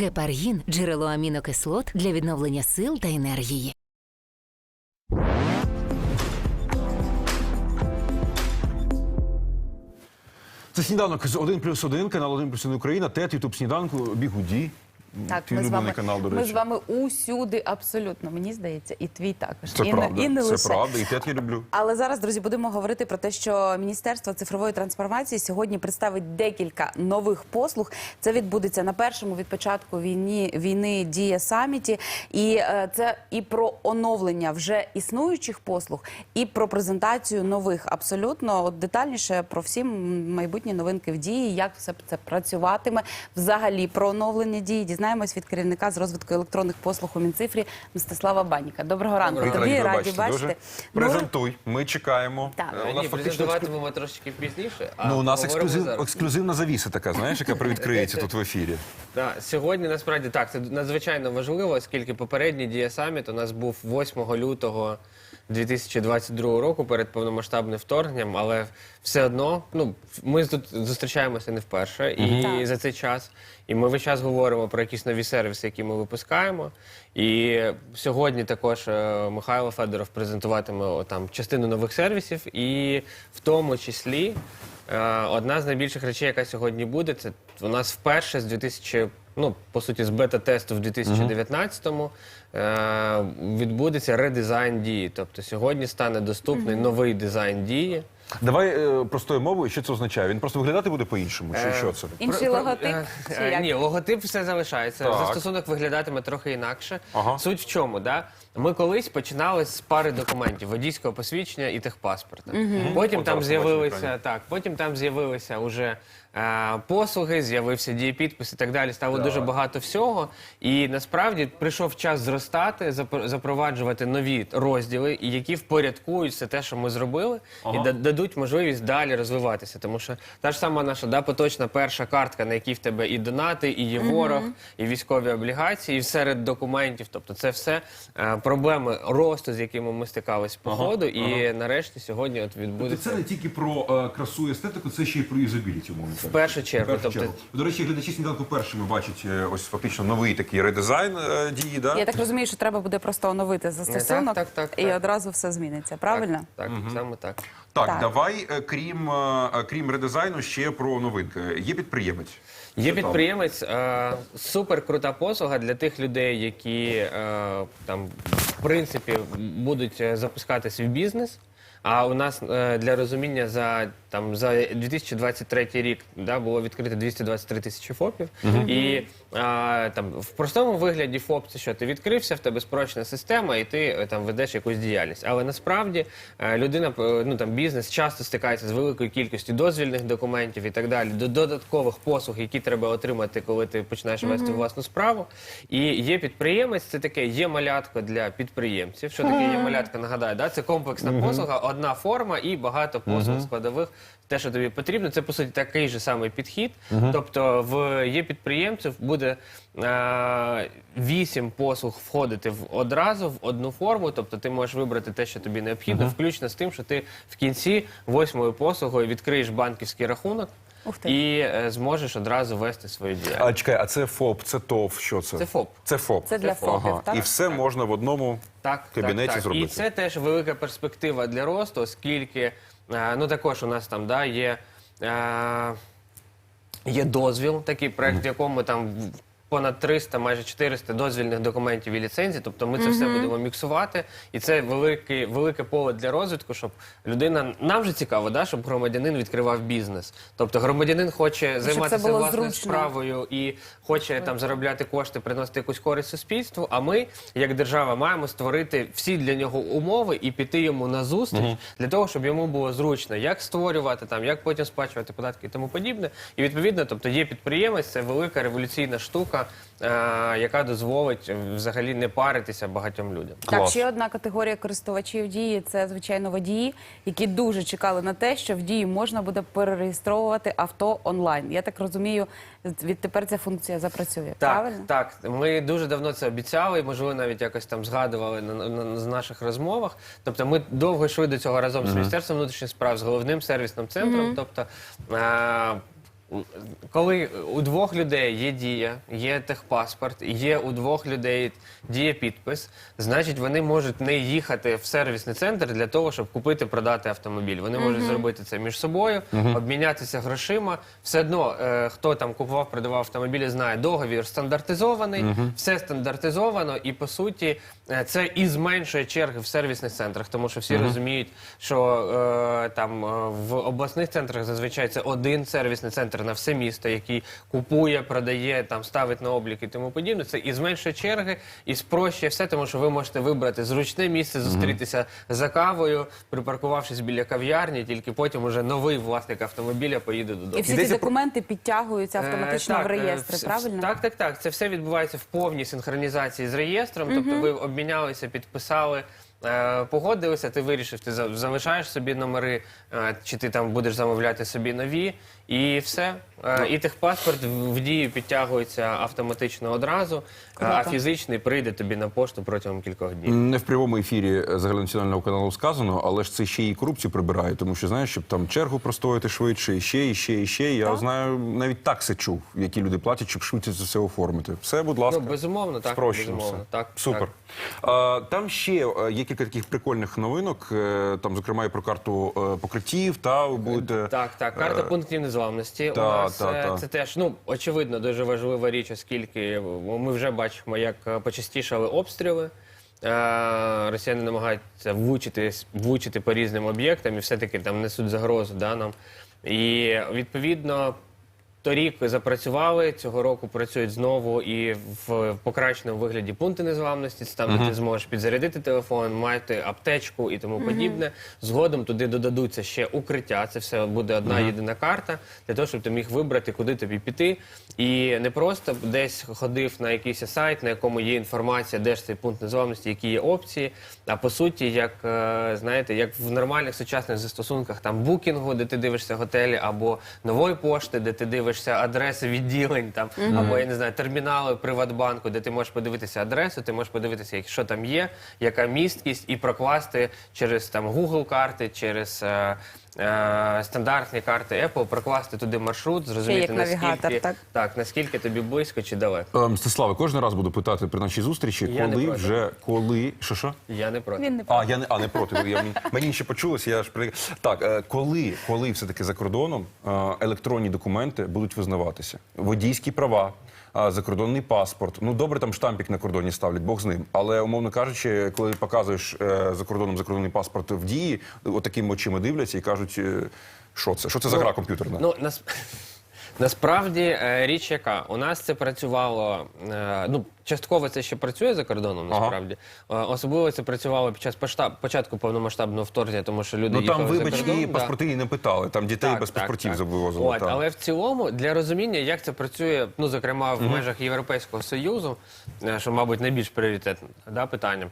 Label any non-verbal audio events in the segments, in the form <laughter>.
Гепаргін джерело амінокислот для відновлення сил та енергії. Це сніданок з 1 плюс 1, канал 1 плюс 1 Україна, ТЕТ, Ютуб сніданку, Бігуді. Так, Твій ми з, вами, канал, до ми з вами усюди абсолютно, мені здається, і твій також. Це і, правда, і не це лише. правда, і ТЕТ я люблю. Але зараз, друзі, будемо говорити про те, що Міністерство цифрової трансформації сьогодні представить декілька нових послуг. Це відбудеться на першому від початку війни, війни дія саміті. І е, це і про оновлення вже існуючих послуг, і про презентацію нових. Абсолютно от детальніше про всі майбутні новинки в дії, як все це працюватиме. Взагалі про оновлення дії дізнаємось від керівника з розвитку електронних послуг у Мінцифрі Мстислава Баніка. Доброго ранку. Привіт, Тобі раді бачити. дуже. Ну, Презентуй, ми чекаємо. Так. Е, У Ні, фактично презентуватимемо трошки пізніше. А Ну, у нас поговоримо ексклюзив, зараз. ексклюзивна завіса така, знаєш, яка <laughs> привідкриється тут в ефірі. Так, сьогодні насправді так, це надзвичайно важливо, оскільки попередній дія саміт у нас був 8 лютого 2022 року перед повномасштабним вторгненням, але все одно, ну ми тут зустрічаємося не вперше і Так. за цей час. І ми весь час говоримо про якісь нові сервіси, які ми випускаємо. І сьогодні також е, Михайло Федоров презентуватиме о, там частину нових сервісів, і в тому числі Е, Одна з найбільших речей, яка сьогодні буде, це у нас вперше з 2000, ну по суті, з бета-тесту в 2019-му е, відбудеться редизайн дії. Тобто сьогодні стане доступний новий дизайн дії. Давай е, простою мовою, що це означає? Він просто виглядати буде по-іншому, чи Е, що це? Інший логотип? е, Чи е, як? Ні, логотип все залишається. Так. Застосунок виглядатиме трохи інакше. Ага. Суть в чому, да? Ми колись починали з пари документів водійського посвідчення і техпаспорта. Потім там з'явилися так, потім там з'явилися уже е, послуги, з'явився дієпідпис і так далі. Стало дуже багато всього. І насправді прийшов час зростати, запр- запроваджувати нові розділи, і які впорядкують все те, що ми зробили, і да- дадуть можливість далі розвиватися. Тому що та ж сама наша да, поточна перша картка, на якій в тебе і донати, і єворог, і військові облігації, і серед документів. Тобто, це все е, проблеми росту, з якими ми стикались по ходу. І нарешті сьогодні от відбудеться. це не тільки про е, красу і естетику, це ще й про юзабіліті, умовно В першу чергу, першу тобто чергу. До речі, глядачі сніданку першими бачать е, ось фактично новий такий редизайн е, дії, да? Я так розумію, що треба буде просто оновити застосунок, Так, так, так, і так. одразу все зміниться. Правильно? Так, так саме так. Так, Так. давай, е, крім, е, е, крім редизайну, ще про новинки. Є підприємець. Є підприємець, е, супер крута послуга для тих людей, які е, там в принципі будуть запускатись запускати свій бізнес. А у нас е, для розуміння за там за 2023 рік да, було відкрито 223 тисячі ФОПів. І е, там в простому вигляді ФОП це що ти відкрився, в тебе спрочна система, і ти е, там ведеш якусь діяльність. Але насправді е, людина, ну там бізнес часто стикається з великою кількістю дозвільних документів і так далі, до додаткових послуг, які треба отримати, коли ти починаєш вести власну справу. І є підприємець, це таке є малятко для підприємців. Що таке є малятка? Нагадаю, да? це комплексна послуга, одна форма і багато послуг складових. Те, що тобі потрібно, це по суті такий же самий підхід. Тобто, в є підприємців буде е, вісім послуг входити в одразу в одну форму. Тобто, ти можеш вибрати те, що тобі необхідно, включно з тим, що ти в кінці восьмою послугою відкриєш банківський рахунок. Ух ти. І е, зможеш одразу вести свою діяльність. А чекай, а це ФОП, це ТОВ, що це? Це ФОП. Це ФОП. Це для ФОПів, так? І все можна в одному Так, кабінеті так, так. зробити. І це теж велика перспектива для росту, оскільки е, ну також у нас там да, є, е, є дозвіл, такий проект, в якому там понад 300, майже 400 дозвільних документів і ліцензій. Тобто ми це все будемо міксувати, і це велике, велике поле для розвитку, щоб людина нам же цікаво, да, щоб громадянин відкривав бізнес. Тобто громадянин хоче займатися було власною зручно. справою і хоче там заробляти кошти, приносити якусь користь суспільству. А ми, як держава, маємо створити всі для нього умови і піти йому на зустріч для того, щоб йому було зручно, як створювати там, як потім сплачувати податки і тому подібне. І відповідно, тобто є підприємець, це велика революційна штука, е, яка дозволить взагалі не паритися багатьом людям. Так, ще одна категорія користувачів дії це звичайно водії, які дуже чекали на те, що в дії можна буде перереєстровувати авто онлайн. Я так розумію, відтепер ця функція запрацює. Так, Правильно? так. Ми дуже давно це обіцяли, можливо, навіть якось там згадували на, на, на з наших розмовах. Тобто, ми довго йшли до цього разом з Міністерством внутрішніх справ, з головним сервісним центром. Тобто, е, коли у двох людей є дія, є техпаспорт, є у двох людей діє підпис, значить вони можуть не їхати в сервісний центр для того, щоб купити, продати автомобіль. Вони можуть зробити це між собою, обмінятися грошима. Все одно, е, хто там купував, продавав автомобілі, знає, договір стандартизований, все стандартизовано, і по суті е, це і зменшує черги в сервісних центрах, тому що всі розуміють, що е, там е, в обласних центрах зазвичай це один сервісний центр на все місто, який купує, продає, там ставить на облік і тому подібне. Це і зменшує черги, і спрощує все, тому що ви можете вибрати зручне місце, зустрітися за кавою, припаркувавшись біля кав'ярні, тільки потім уже новий власник автомобіля поїде додому. І всі ці Йдеться про- документи підтягуються автоматично Е, в так, е, реєстри, вс- правильно? Так, так, так. Це все відбувається в повній синхронізації з реєстром. Тобто ви обмінялися, підписали. Е, Погодилися, ти вирішив, ти залишаєш собі номери, е, чи ти там будеш замовляти собі нові, і все. Е, І техпаспорт в дію підтягується автоматично одразу, е, а фізичний прийде тобі на пошту протягом кількох днів. Не в прямому ефірі загальнонаціонального каналу сказано, але ж це ще і корупцію прибирає, тому що знаєш, щоб там чергу простояти швидше, і ще, і ще, і ще. Я знаю, навіть такси чув, які люди платять, щоб швидше це все оформити. Все, будь ласка. Ну, безумовно, так. Спрощено безумовно. все. Так, Супер. так. А, там ще е, є кілька таких прикольних новинок. е, Там, зокрема, і про карту е, покриттів. Та будете Так, так, карта пунктів незламності. та, У та, та. це теж ну очевидно дуже важлива річ, оскільки ми вже бачимо, як почастішали обстріли. Е, Росіяни намагаються влучити, влучити по різним об'єктам і все-таки там несуть загрозу да, нам. І відповідно. Торік запрацювали цього року працюють знову і в покращеному вигляді пункти незламності. Це там де ти зможеш підзарядити телефон, мати аптечку і тому подібне. Згодом туди додадуться ще укриття. Це все буде одна єдина карта для того, щоб ти міг вибрати, куди тобі піти. І не просто десь ходив на якийсь сайт, на якому є інформація, де ж цей пункт незламності, які є опції. А по суті, як е, знаєте, як в нормальних сучасних застосунках там букінгу, де ти дивишся готелі, або нової пошти, де ти дивишся адреси відділень, там або я не знаю, термінали Приватбанку, де ти можеш подивитися адресу, ти можеш подивитися, що там є, яка місткість, і прокласти через там Google карти, через. е, е, Стандартні карти Apple прокласти туди маршрут, зрозуміти як навігатор, наскільки так? так наскільки тобі близько чи далеко. Е, Мстиславе, кожен раз буду питати при нашій зустрічі, Я не коли проти. вже коли що що? Я не проти. Він не А, я не, а, не проти. Я, мені, мені ще почулося, я ж при... Так, е, коли, коли все-таки за кордоном е, електронні документи будуть визнаватися? Водійські права, закордонний паспорт. Ну, добре, там штампік на кордоні ставлять, Бог з ним. Але, умовно кажучи, коли показуєш е, за кордоном закордонний паспорт в дії, отакими очима дивляться і кажуть, е, що це? Що це за гра комп'ютерна? Ну нас насправді е, річ яка у нас це працювало. е, Ну частково це ще працює за кордоном. Насправді Е, особливо це працювало під час поштаб- початку повномасштабного вторгнення, тому що люди Ну їхали там, за вибач, кордон. і да. паспорти і не питали. Там дітей без паспортів вивозили. От, але в цілому для розуміння, як це працює, ну зокрема в межах Європейського союзу, що, мабуть, найбільш пріоритетне да, питання.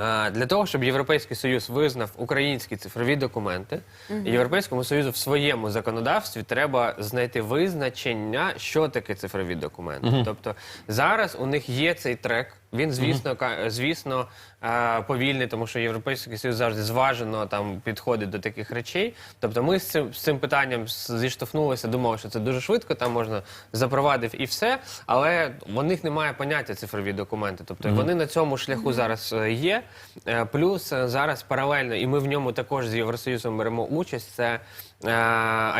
Е, Для того, щоб Європейський Союз визнав українські цифрові документи, Європейському Союзу в своєму законодавстві треба знайти визначення, що таке цифрові документи. Тобто зараз у них є цей трек. Він, звісно, ка- звісно, е, повільний, тому що Європейський Союз завжди зважено там підходить до таких речей. Тобто, ми з цим, з цим питанням з- зіштовхнулися, думали, що це дуже швидко, там можна запровадив і все. Але у них немає поняття цифрові документи. Тобто вони на цьому шляху зараз е, є. Е, Плюс е, зараз паралельно, і ми в ньому також з Євросоюзом беремо участь. Це е,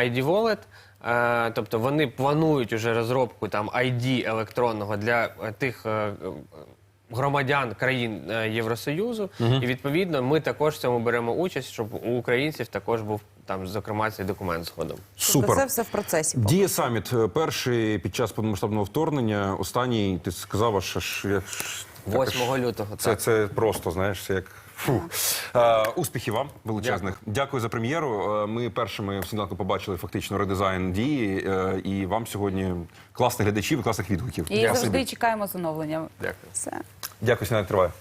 ID Wallet. Е, Тобто вони планують уже розробку там ID електронного для е, тих е, е, громадян країн е, Євросоюзу, і відповідно ми також в цьому беремо участь, щоб у українців також був там, зокрема, цей документ згодом. Супер. Тобто це все в процесі. поки. Діє саміт е, перший під час повномасштабного вторгнення. Останній ти сказав, що я ж- 8 лютого. Це, так. це просто знаєш, це як. Фу. Е, успіхів вам величезних. Дякую. за прем'єру. Е, Ми першими в сніданку побачили фактично редизайн дії. е, І вам сьогодні класних глядачів і класних відгуків. І завжди чекаємо з оновленням. Дякую. Все. Дякую, сніданок триває.